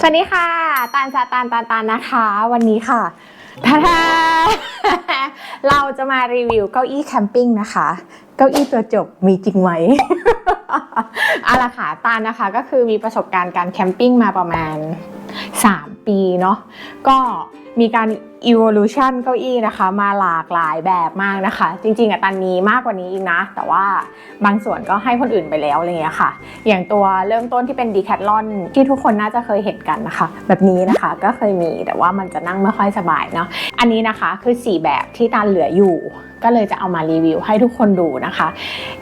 สวัสดีค่ะ ตาลซาตานตานตานนะคะ วันนี้ค่ะทาทาเราจะมารีวิวเก้าอี้แคมปิ้งนะคะ เก้าอี้ตัวจบมีจริงไหมอาละค่ะตานะคะก็คือมีประสบการณ์การแคมปิ้งมาประมาณ 3 ปีเนาะก็มีการ evolution เก้าอี้นะคะ มาหลากหลายแบบมากนะคะ จริงๆอะตันมีมากกว่านี้อีกนะ แต่ว่าบางส่วนก็ให้คนอื่นไปแล้วอะไรเงี้ยค่ะ อย่างตัวเริ่มต้นที่เป็น Decathlon ที่ทุกคนน่าจะเคยเห็นกันนะคะ แบบนี้นะคะก็เคยมีแต่ว่ามันจะนั่งไม่ค่อยสบายเนาะอันนี้นะคะคือ 4 แบบที่ตันเหลืออยู่ ก็เลยจะเอามารีวิวให้ทุกคนดูนะคะ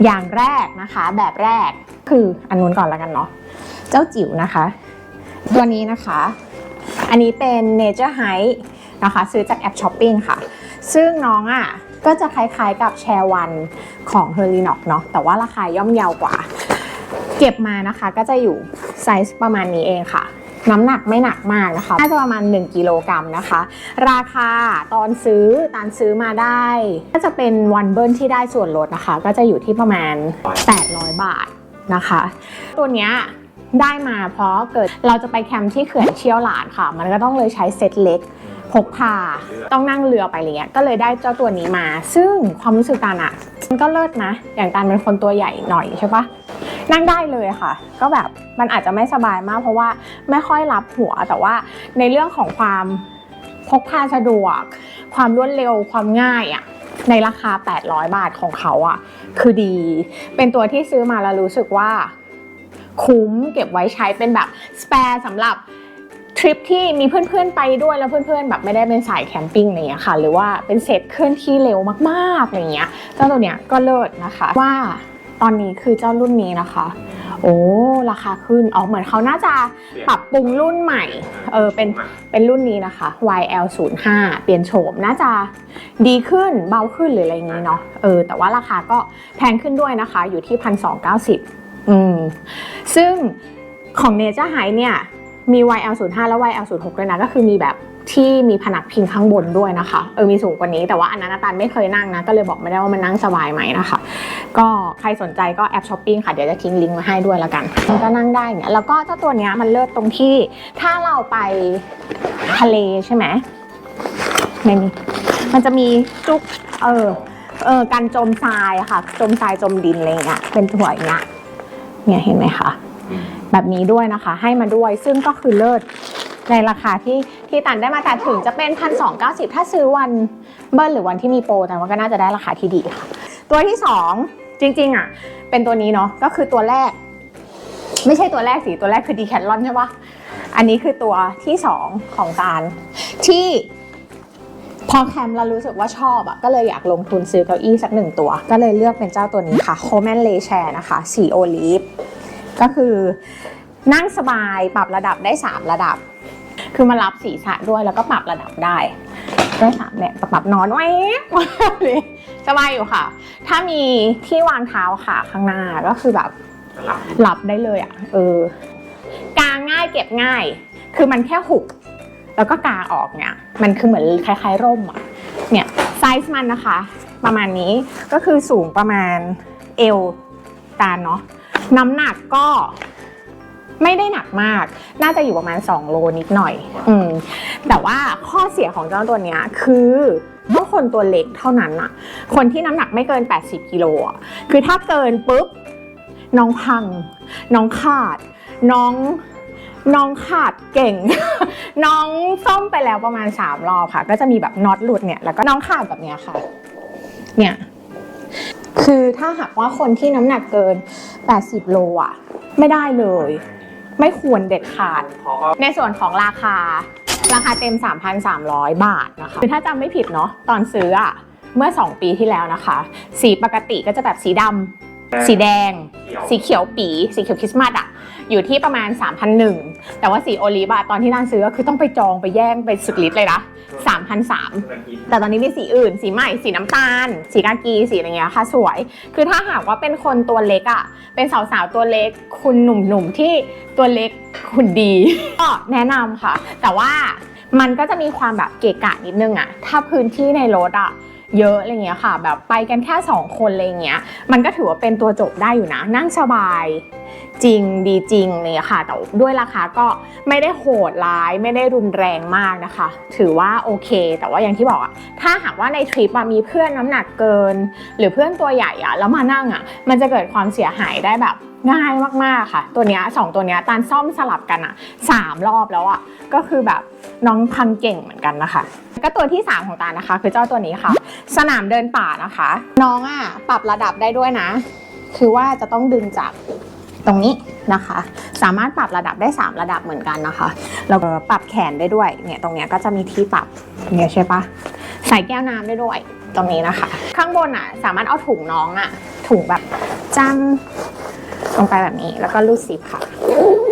อย่างแรกนะคะแบบแรกคืออันนู้นก่อนแล้วกันเนาะเจ้าจิ๋วนะคะ ตัวนี้นะคะ อันนี้เป็น Nature Height นะคะ ซื้อจากแอปช้อปปิ้งค่ะ ซึ่งน้องอะก็จะคล้ายๆกับแชร์วันของ h e r l i n o x เนาะแต่ว่าราคาย่อมเยาวกว่า เก็บมานะคะก็จะอยู่ไซส์ประมาณนี้เองค่ะ น้ำหนักไม่หนักมากนะคะ น่าจะประมาณ 1 กิโลกรัมนะคะ ราคาตอนซื้อตานซื้อมาได้ ก็จะเป็นวันเบิลที่ได้ส่วนลดนะคะ ก็จะอยู่ที่ประมาณ 800 บาทนะคะ ตัวเนี้ยได้มาเพราะเกิดเราจะไปแคมป์ที่เขื่อนเชี่ยวหลานค่ะ มันก็ต้องเลยใช้เซตเล็กพกพาต้องนั่งเรือไปอะไรเงี้ยก็เลยได้เจ้าตัวนี้มา ซึ่งความรู้สึกตาลอะมันก็เลิศนะ อย่างตาลเป็นคนตัวใหญ่หน่อยใช่ปะ นั่งได้เลยค่ะ ก็แบบมันอาจจะไม่สบายมาก เพราะว่าไม่ค่อยรับหัวแต่ว่าในเรื่องของความพกพาสะดวก ความรวดเร็วความง่ายอะในราคา 800 บาทของเขาอะคือดี เป็นตัวที่ซื้อมาแล้วรู้สึกว่า คุ้มเก็บไว้ใช้เป็นแบบสเปร์สำหรับทริปที่มีเพื่อนๆไปด้วยแล้วเพื่อนๆแบบไม่ได้เป็นสายแคมปิ้งอะไรอย่างเงี้ยค่ะ หรือว่าเป็นเซตเคลื่อนที่เร็วมากๆอะไรเงี้ยเจ้าตัวเนี้ยก็เลิศนะคะว่า ตอนนี้คือเจ้ารุ่นนี้นะคะ โอ้ราคาขึ้นออเหมือนเขาน่าจะปรับปรุงรุ่นใหม่ เออเป็นเป็นรุ่นนี้นะคะ YL05 เปลี่ยนโฉมน่าจะดีขึ้นเบาขึ้นหรืออะไรอย่างงี้เนาะเออแต่ว่าราคาก็แพงขึ้นด้วยนะคะ อยู่ที่พันสองเก้าสิบอืมซึ่งของ Nature High เนี่ยมี YL05 และ YL06 ด้วยนะก็คือมีแบบ ที่มีผนักพิงข้างบนด้วยนะคะ เออมีสูงกว่านี้แต่ว่าอันนั้นอาตันไม่เคยนั่งนะ ก็เลยบอกไม่ได้ว่ามันนั่งสบายไหมนะคะ ก็ใครสนใจก็แอปช้อปปิ้งค่ะ เดี๋ยวจะทิ้งลิงก์มาให้ด้วยละกันมันก็นั่งได้เนี่ยแล้วก็เจ้าตัวเนี้ยมันเลิศตรงที่ถ้าเราไปทะเลใช่ไหมในนี้มันจะมีจุกเออเออการจมทรายอะค่ะ จมทรายจมดินอะไรเงี้ยเป็นถั่วอย่างเงี้ยเนี่ยเห็นไหมคะแบบนี้ด้วยนะคะ ให้มาด้วยซึ่งก็คือเลิศ ในราคาที่ที่ตันได้มาแต่ถึงจะเป็นพันสองถ้าซื้อวันเบิ้ลหรือวันที่มีโปรแต่ว่าก็น่าจะได้ราคาที่ดีค่ะ ตัวที่สองจริง ๆ อะ เป็นตัวนี้เนาะก็คือตัวแรก ไม่ใช่ตัวแรกสิตัวแรกคือดีแคทลอนใช่ปะอันนี้คือตัวที่สองของตาลที่พอแคมเรารู้สึกว่าชอบอะก็เลยอยากลงทุนซื้อเก้าอี้สักหนึ่งตัว ก็เลยเลือกเป็นเจ้าตัวนี้ค่ะโคแมนเลแชร์นะคะสีโอลิฟก็คือนั่งสบายปรับระดับได้ 3 ระดับ คือมารับศีรษะด้วยแล้วก็ปรับระดับได้ได้สามเนี่ยปรับนอนไว้สบายอยู่ค่ะ ถ้ามีที่วางเท้าขาข้างหน้าก็คือแบบหลับได้เลยอะ เออกางง่ายเก็บง่าย คือมันแค่หุบแล้วก็กางออกเนี่ย มันคือเหมือนคล้ายๆร่มอะ เนี่ยไซส์มันนะคะ ประมาณนี้ก็คือสูงประมาณเอวตาเนาะน้ำหนักก็ ไม่ได้หนักมาก น่าจะอยู่ประมาณ 2 โลนิดหน่อย อืม แต่ว่าข้อเสียของเจ้าตัวเนี้ยคือต้องคนตัวเล็กเท่านั้นอะคนที่น้ำหนักไม่เกิน 80กิโลอะคือถ้าเกินปุ๊บ น้องพัง น้องขาด น้องน้องขาดเก่ง น้องซ่อมไปแล้วประมาณ 3 รอบค่ะ ก็จะมีแบบน็อตหลุดเนี่ย แล้วก็น้องขาดแบบเนี้ยค่ะ เนี่ย คือถ้าหากว่าคนที่น้ำหนักเกิน 80 โลอะไม่ได้เลย ไม่ควรเด็ดขาด ในส่วนของราคา ราคาเต็ม 3,300 บาทนะคะคือถ้าจำไม่ผิดเนาะตอนซื้ออะเมื่อ 2 ปีที่แล้วนะคะ สีปกติก็จะแบบสีดำสีแดง สีเขียวปี สีเขียวคริสต์มาสอะ อยู่ที่ประมาณ 3,001แต่ว่าสีโอลิฟอะตอนที่ร้านซื้อก็คือต้องไปจองไปแย่งไปสุดฤทธิ์เลยนะ3,003แต่ตอนนี้มีสีอื่น สีใหม่ สีน้ำตาล สีกากี สีอะไรเงี้ยค่ะ สวย คือถ้าหากว่าเป็นคนตัวเล็กอะ่ะเป็นสาวๆตัวเล็ก คุณหนุ่มๆที่ตัวเล็กหุ่นดี ก็แนะนำค่ะ แต่ว่ามันก็จะมีความแบบเกะกะนิดนึงอะ่ะถ้าพื้นที่ในรถอะ่ะ เยอะอะไรเงี้ยค่ะ แบบไปกันแค่สองคนอะไรเงี้ยมันก็ถือว่าเป็นตัวจบได้อยู่นะ นั่งสบายจริงดีจริงเลยค่ะ แต่ด้วยราคาก็ไม่ได้โหดร้ายไม่ได้รุนแรงมากนะคะ ถือว่าโอเค แต่ว่าอย่างที่บอกอะถ้าหากว่าในทริปมีเพื่อนน้ำหนักเกิน หรือเพื่อนตัวใหญ่อะแล้วมานั่งอะมันจะเกิดความเสียหายได้แบบ ง่ายมากๆค่ะ ตัวเนี้ยสองตัวเนี้ยตานซ่อมสลับกันอะสามรอบแล้วอะก็คือแบบน้องพังเก่งเหมือนกันนะคะก็ตัวที่ 3 ของตานะคะ คือเจ้าตัวนี้ค่ะ สนามเดินป่านะคะ น้องอะปรับระดับได้ด้วยนะ คือว่าจะต้องดึงจากตรงนี้นะคะ สามารถปรับระดับได้ 3 ระดับเหมือนกันนะคะแล้วก็ปรับแขนได้ด้วยเนี่ยตรงเนี้ยก็จะมีที่ปรับเนี่ยใช่ปะใส่แก้วน้ำได้ด้วยตรงนี้นะคะ ข้างบนอะสามารถเอาถุงน้องอะถุงแบบจัน ลงไปแบบนี้แล้วก็รูดซิปค่ะ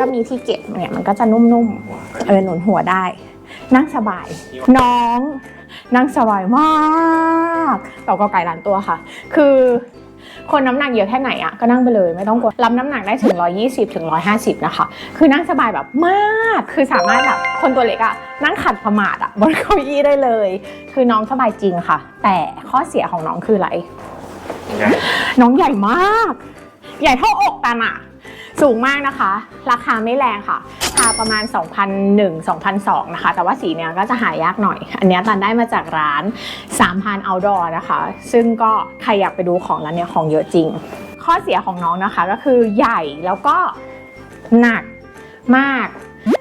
ก็มีที่เก็บเนี่ยมันก็จะนุ่มๆ เออหนุนหัวได้ นั่งสบาย น้อง นั่งสบายมากต่อก็ไก่หลานตัวค่ะ คือคนน้ำหนักเยอะแค่ไหนอะก็นั่งไปเลยไม่ต้องกลัวรับน้ำหนักได้ถึง 120ถึง150 นะคะ คือนั่งสบายแบบมากคือสามารถแบบคนตัวเล็กอะนั่งขัดประมาทอะบนเก้าอี้ได้เลย คือน้องสบายจริงค่ะ แต่ข้อเสียของน้องคืออะไร น้องใหญ่มาก ใหญ่เท่าอกตันอะสูงมากนะคะ ราคาไม่แรงค่ะราคาประมาณ 2,001 2,002นะคะ แต่ว่าสีเนี้ยก็จะหายากหน่อย อันนี้ตันได้มาจากร้าน 3,000 outdoor นะคะ ซึ่งก็ใครอยากไปดูของร้านเนี้ยของเยอะจริง ข้อเสียของน้องนะคะก็คือใหญ่แล้วก็หนักมาก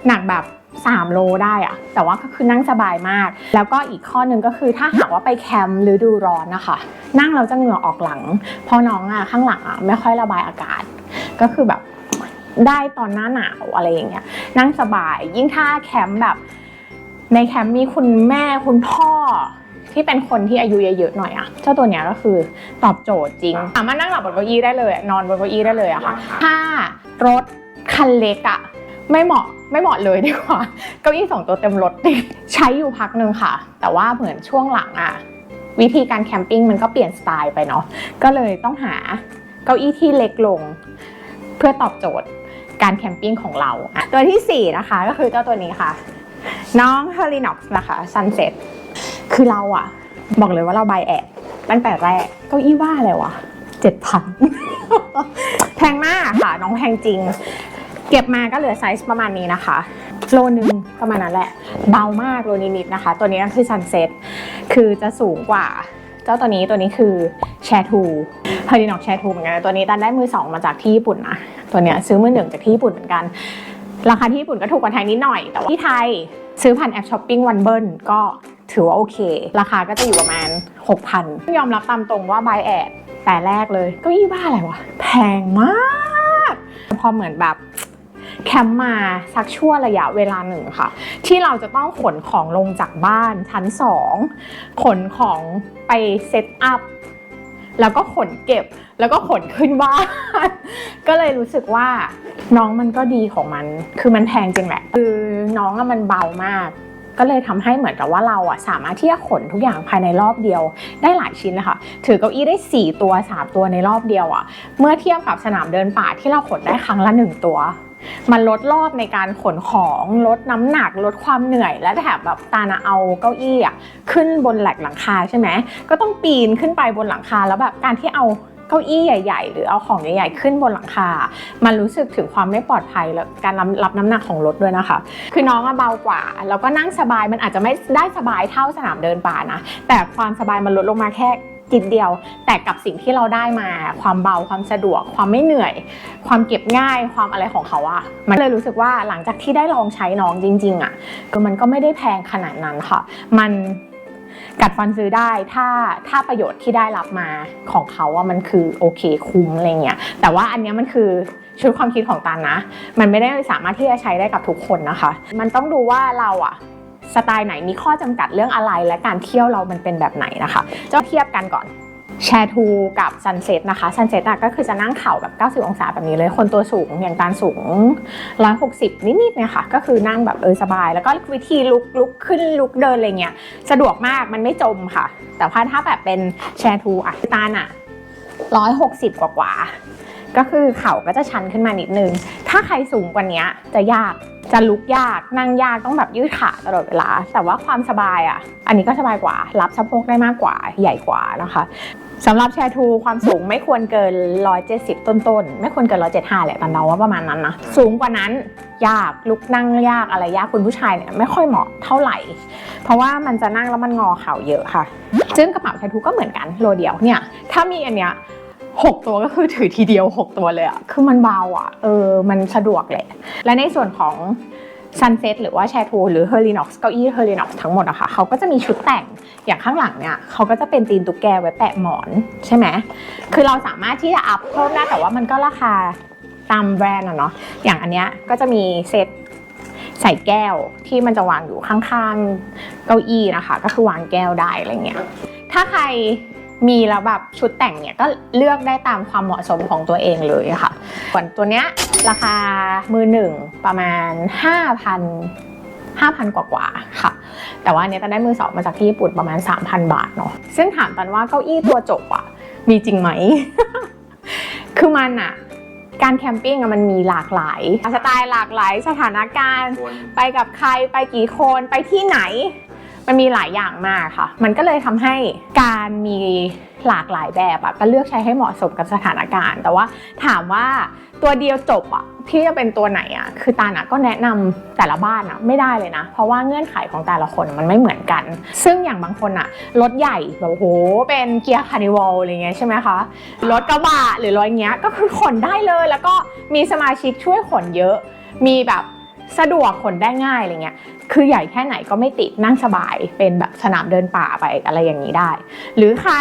หนักแบบ 3 โลได้อะแต่ว่าก็คือนั่งสบายมาก แล้วก็อีกข้อหนึ่งก็คือถ้าหากว่าไปแคมป์หรือดูร้อนนะคะนั่งเราจะเหงื่อออกหลัง เพราะน้องอะข้างหลังอะไม่ค่อยระบายอากาศ ก็คือแบบได้ตอนหน้าหนาวอะไรอย่างเงี้ยนั่งสบายยิ่งถ้าแคมป์แบบ ในแคมป์มีคุณแม่คุณพ่อที่เป็นคนที่อายุเยอะๆหน่อยอะเจ้าตัวเนี้ยก็คือตอบโจทย์จริงสามารถนั่งหลับบนเก้าอี้ได้เลย นอนบนเก้าอี้ได้เลยอะค่ะถ้ารถคันเล็กอะไม่เหมาะ ไม่เหมาะเลยดีกว่า เก้าอี้สองตัวเต็มรถดิใช้อยู่พักหนึ่งค่ะ แต่ว่าเหมือนช่วงหลังอะวิธีการแคมปิ้งมันก็เปลี่ยนสไตล์ไปเนาะก็เลยต้องหาเก้าอี้ที่เล็กลง เพื่อตอบโจทย์การแคมปิ้งของเรา ตัวที่ 4 นะคะก็คือเจ้าตัวนี้ค่ะ น้อง h e r i n o x นะคะ Sunset คือเราอะบอกเลยว่าเราใบแอบตั้งแต่แรกเก้าอี้ว่าอะไรวะเจ็ดพันแพงมากค่ะ น้องแพงจริง เก็บมาก็เหลือไซส์ประมาณนี้นะคะ โลนึงประมาณนั้นแหละ เบามากโลนิดๆนะคะ ตัวนี้ก็คือ Sunset คือจะสูงกว่าเจ้าตัวนี้ตัวนี้คือแชร์ทูเฮอร์ดินอกแชร์ทูเหมือนกัน ตัวนี้ตันได้มือสองมาจากที่ญี่ปุ่นนะ ตัวเนี้ยซื้อมือหนึ่งจากที่ญี่ปุ่นเหมือนกัน ราคาที่ญี่ปุ่นก็ถูกกว่าไทยนิดหน่อย แต่ว่าที่ไทยซื้อผ่านแอปช้อปปิ้งวันเบิลก็ถือว่าโอเค ราคาก็จะอยู่ประมาณ 6,000 ยอมรับตามตรงว่าบายแอดแต่แรกเลย ก็ยี่บ้าอะไรวะ แพงมาก พอเหมือนแบบ แคมป์มาสักชั่วระยะเวลาหนึ่งค่ะ ที่เราจะต้องขนของลงจากบ้านชั้นสองขนของไปเซตอัพแล้วก็ขนเก็บแล้วก็ขนขึ้นบ้าน ก็เลยรู้สึกว่าน้องมันก็ดีของมัน คือมันแพงจริงแหละ คือน้องอะมันเบามาก ก็เลยทำให้เหมือนกับว่าเราอะสามารถที่จะขนทุกอย่างภายในรอบเดียว ได้หลายชิ้นเลยค่ะ ถือเก้าอี้ได้ 4 ตัว 3 ตัวในรอบเดียวอะเมื่อเทียบกับสนามเดินป่าที่เราขนได้ครั้งละ 1 ตัว มันลดรอบในการขนของลดน้ำหนักลดความเหนื่อยและแถมแบบตานะเอาเก้าอี้อะขึ้นบนแหลกหลังคาใช่ไหมก็ต้องปีนขึ้นไปบนหลังคาแล้วแบบการที่เอาเก้าอี้ใหญ่ ๆ หรือเอาของใหญ่ๆขึ้นบนหลังคา มันรู้สึกถึงความไม่ปลอดภัยและการรับรับน้ำหนักของรถด้วยนะคะ คือน้องอะเบากว่า แล้วก็นั่งสบายมันอาจจะไม่ได้สบายเท่าสนามเดินป่านะ แต่ความสบายมันลดลงมาแค่ จิดเดียว แต่กับสิ่งที่เราได้มาความเบาความสะดวก ความไม่เหนื่อย ความเก็บง่ายความอะไรของเขาอะมันเลยรู้สึกว่าหลังจากที่ได้ลองใช้น้องจริง ๆอะก็มันก็ไม่ได้แพงขนาดนั้นค่ะ มันกัดฟันซื้อได้ถ้าถ้าประโยชน์ที่ได้รับมาของเขาว่ามันคือโอเคคุ้มอะไรเงี้ยแต่ว่าอันนี้มันคือชุดความคิดของตันนะ มันไม่ได้สามารถที่จะใช้ได้กับทุกคนนะคะ มันต้องดูว่าเราอะ สไตล์ไหนมีข้อจำกัดเรื่องอะไร และการเที่ยวเรามันเป็นแบบไหนนะคะจะเทียบกันก่อนแชร์ทูกับซันเซ็ตนะคะซันเซ็ตก็คือจะนั่งเข่าแบบ 90 องศาแบบนี้เลย คนตัวสูงอย่างการสูง 160 นิดๆเนี่ยค่ะ ก็คือนั่งแบบเออสบาย แล้วก็วิธีลุกลุกขึ้นลุกเดินอะไรเงี้ย สะดวกมากมันไม่จมค่ะ แต่ว่าถ้าแบบเป็นแชร์ทูอะตานอะ 160 กว่ากว่า ก็คือเข่าก็จะชันขึ้นมานิดนึง ถ้าใครสูงกว่านี้จะยากจะลุกยากนั่งยากต้องแบบยืดขาตลอดเวลา แต่ว่าความสบายอะ อันนี้ก็สบายกว่า รับสะโพกได้มากกว่าใหญ่กว่านะคะสำหรับแชร์ทูความสูงไม่ควรเกิน 170 ต้นๆ ไม่ควรเกิน 175แหละตอนเราว่าประมาณนั้นนะสูงกว่านั้นยากลุกนั่งยากอะไรยากคุณผู้ชายเนี่ยไม่ค่อยเหมาะเท่าไหร่ เพราะว่ามันจะนั่งแล้วมันงอเข่าเยอะค่ะซึ่งกระเป๋าแชร์ทูก็เหมือนกันโลเดียวเนี่ยถ้ามีอันเนี้ย หกตัวก็คือถือทีเดียว 6 ตัวเลยอะคือมันเบาอะเออ มันสะดวกแหละ และในส่วนของ Sunset หรือว่าแชร์ทูหรือ h e r l i n o x เก้าอี้ h e r l i n o x ทั้งหมดอะค่ะเขาก็จะมีชุดแต่งอย่างข้างหลังเนี่ยเขาก็จะเป็นตีนตุ๊กแกไว้แปะหมอนใช่ไหมคือเราสามารถที่จะอัพเพิ่มได้แต่ว่ามันก็ราคาตามแบรนด์อะเนาะอย่างอันเนี้ยก็จะมีเซตใส่แก้วที่มันจะวางอยู่ข้างๆเก้าอี้นะคะ ก็คือวางแก้วได้อะไรเงี้ยถ้าใคร มีแล้วแบบชุดแต่งเนี่ยก็เลือกได้ตามความเหมาะสมของตัวเองเลยค่ะส่วนตัวเนี้ยราคามือหนึ่งประมาณ 5,000 5,000 กว่ากว่าๆค่ะ แต่ว่าอันเนี้ยก็ได้มือสองมาจากที่ญี่ปุ่นประมาณ 3,000 บาทเนาะซึ่งถามตันว่าเก้าอี้ตัวจบอะมีจริงไหม คือมันอะการแคมปิ้งอะมันมีหลากหลายสไตล์หลากหลายสถานการณ์คนไปกับใครไปกี่คนไปที่ไหน มันมีหลายอย่างมากค่ะ มันก็เลยทำให้การมีหลากหลายแบบอะก็เลือกใช้ให้เหมาะสมกับสถานการณ์ แต่ว่าถามว่าตัวเดียวจบอะที่จะเป็นตัวไหนอะคือตาลอะก็แนะนำแต่ละบ้านอะไม่ได้เลยนะ เพราะว่าเงื่อนไขของแต่ละคนมันไม่เหมือนกัน ซึ่งอย่างบางคนอะรถใหญ่แบบโอ้โหเป็นเกียร์คาร์นิวัลอะไรเงี้ยใช่ไหมคะรถกระบะหรือรถเงี้ยก็คือขนได้เลย แล้วก็มีสมาชิกช่วยขนเยอะ มีแบบสะดวกขนได้ง่ายอะไรเงี้ย คือใหญ่แค่ไหนก็ไม่ติดนั่งสบายเป็นแบบสนามเดินป่าไปอะไรอย่างนี้ได้ หรือใคร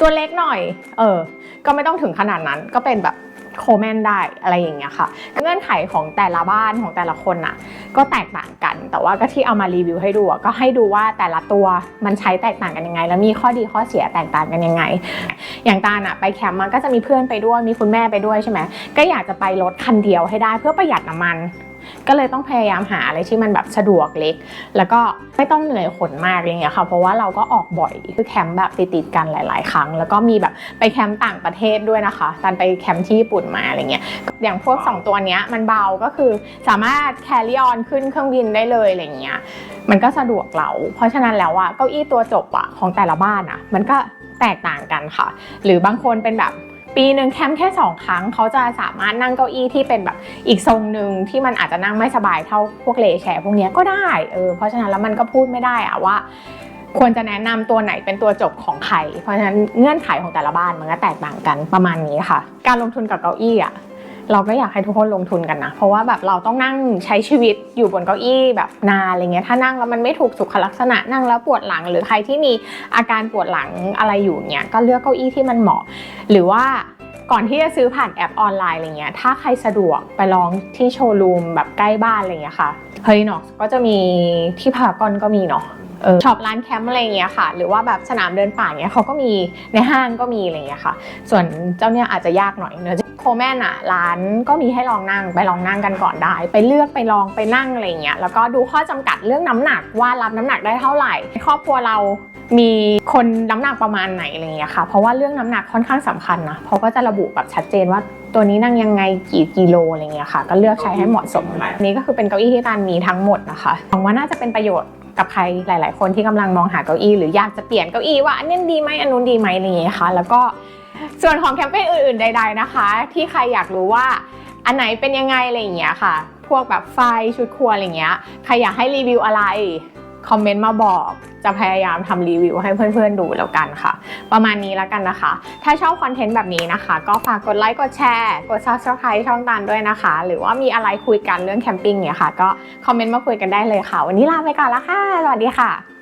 ตัวเล็กหน่อย เออ ก็ไม่ต้องถึงขนาดนั้นก็เป็นแบบโคแมนได้อะไรอย่างเงี้ยค่ะ เงื่อนไขของแต่ละบ้านของแต่ละคนน่ะ ก็แตกต่างกัน แต่ว่าก็ที่เอามารีวิวให้ดูก็ให้ดูว่าแต่ละตัวมันใช้แตกต่างกันยังไง แล้วมีข้อดีข้อเสียแตกต่างกันยังไง อย่างตาลอะไปแคมป์มันก็จะมีเพื่อนไปด้วยมีคุณแม่ไปด้วยใช่ไหมก็อยากจะไปรถคันเดียวให้ได้เพื่อประหยัดน้ำมัน ก็เลยต้องพยายามหาอะไรที่มันแบบสะดวกเล็ก แล้วก็ไม่ต้องเหนื่อยขนมากอะไรเงี้ยค่ะ เพราะว่าเราก็ออกบ่อยคือแคมป์แบบติดๆกันหลาย ๆ ครั้ง แล้วก็มีแบบไปแคมป์ต่างประเทศด้วยนะคะตันไปแคมป์ที่ญี่ปุ่นมาอะไรเงี้ย อย่างพวก 2 ตัวเนี้ยมันเบาก็คือสามารถแคริออนขึ้นเครื่องบินได้เลยอะไรเงี้ย มันก็สะดวกเรา เพราะฉะนั้นแล้วอะเก้าอี้ตัวจบอะของแต่ละบ้านอะมันก็แตกต่างกันค่ะ หรือบางคนเป็นแบบ ปีหนึ่งแคมป์แค่สองครั้งเขาจะสามารถนั่งเก้าอี้ที่เป็นแบบอีกทรงหนึ่งที่มันอาจจะนั่งไม่สบายเท่าพวกเลแชร์พวกนี้ก็ได้เออเพราะฉะนั้นแล้วมันก็พูดไม่ได้อะว่า ควรจะแนะนำตัวไหนเป็นตัวจบของใครเพราะฉะนั้นเงื่อนไขของแต่ละบ้านมันก็แตกต่างกันประมาณนี้ค่ะ การลงทุนกับเก้าอี้อะ เราก็อยากให้ทุกคนลงทุนกันนะ เพราะว่าแบบเราต้องนั่งใช้ชีวิตอยู่บนเก้าอี้แบบนานอะไรเงี้ยถ้านั่งแล้วมันไม่ถูกสุขลักษณะนั่งแล้วปวดหลัง หรือใครที่มีอาการปวดหลังอะไรอยู่เนี้ยก็เลือกเก้าอี้ที่มันเหมาะ หรือว่าก่อนที่จะซื้อผ่านแอปออนไลน์อะไรเงี้ย ถ้าใครสะดวกไปลองที่โชว์รูมแบบใกล้บ้านอะไรเงี้ยค่ะ เฮลินอกก็จะมีที่พารากอนก็มีเนาะช็อปร้านแคมป์อะไรเงี้ยค่ะ หรือว่าแบบสนามเดินป่าเงี้ยเขาก็มีในห้างก็มีอะไรเงี้ยค่ะ ส่วนเจ้าเนี่ยอาจจะยากหน่อยเนอะ โคแมนอะร้านก็มีให้ลองนั่งไปลองนั่งกันก่อนได้ ไปเลือกไปลองไปนั่งอะไรเงี้ยแล้วก็ดูข้อจำกัดเรื่องน้ำหนักว่ารับน้ำหนักได้เท่าไหร่ ครอบครัวเรามีคนน้ำหนักประมาณไหนอะไรเงี้ยค่ะ เพราะว่าเรื่องน้ำหนักค่อนข้างสำคัญนะเขาก็จะระบุแบบชัดเจนว่าตัวนี้นั่งยังไงกี่กิโลอะไรเงี้ยค่ะ ก็เลือกใช้ให้เหมาะสมนี้ก็คือเป็นเก้าอี้ที่ตานมีทั้งหมดนะคะหวังว่าน่าจะเป็นประโยชน์กับใครหลาย ๆ คนที่กำลังมองหาเก้าอี้หรืออยากจะเปลี่ยนเก้าอี้ว่าอันนี้ดีไหมอันนู้นดีไหมอะไรอย่างเงี้ยค่ะ แล้วก็ ส่วนของแคมเปญอื่นๆใด ๆนะคะ ที่ใครอยากรู้ว่าอันไหนเป็นยังไงอะไรอย่างเงี้ยค่ะ พวกแบบไฟชุดครัวอะไรเงี้ยใครอยากให้รีวิวอะไรคอมเมนต์มาบอกจะพยายามทำรีวิวให้เพื่อนๆดูแล้วกันค่ะ ประมาณนี้แล้วกันนะคะ ถ้าชอบคอนเทนต์แบบนี้นะคะ ก็ฝากกดไลค์กดแชร์ กด subscribe ช่องตานด้วยนะคะ หรือว่ามีอะไรคุยกันเรื่องแคมปิ้งเนี่ยค่ะ ก็คอมเมนต์มาคุยกันได้เลยค่ะ วันนี้ลาไปก่อนละค่ะ สวัสดีค่ะ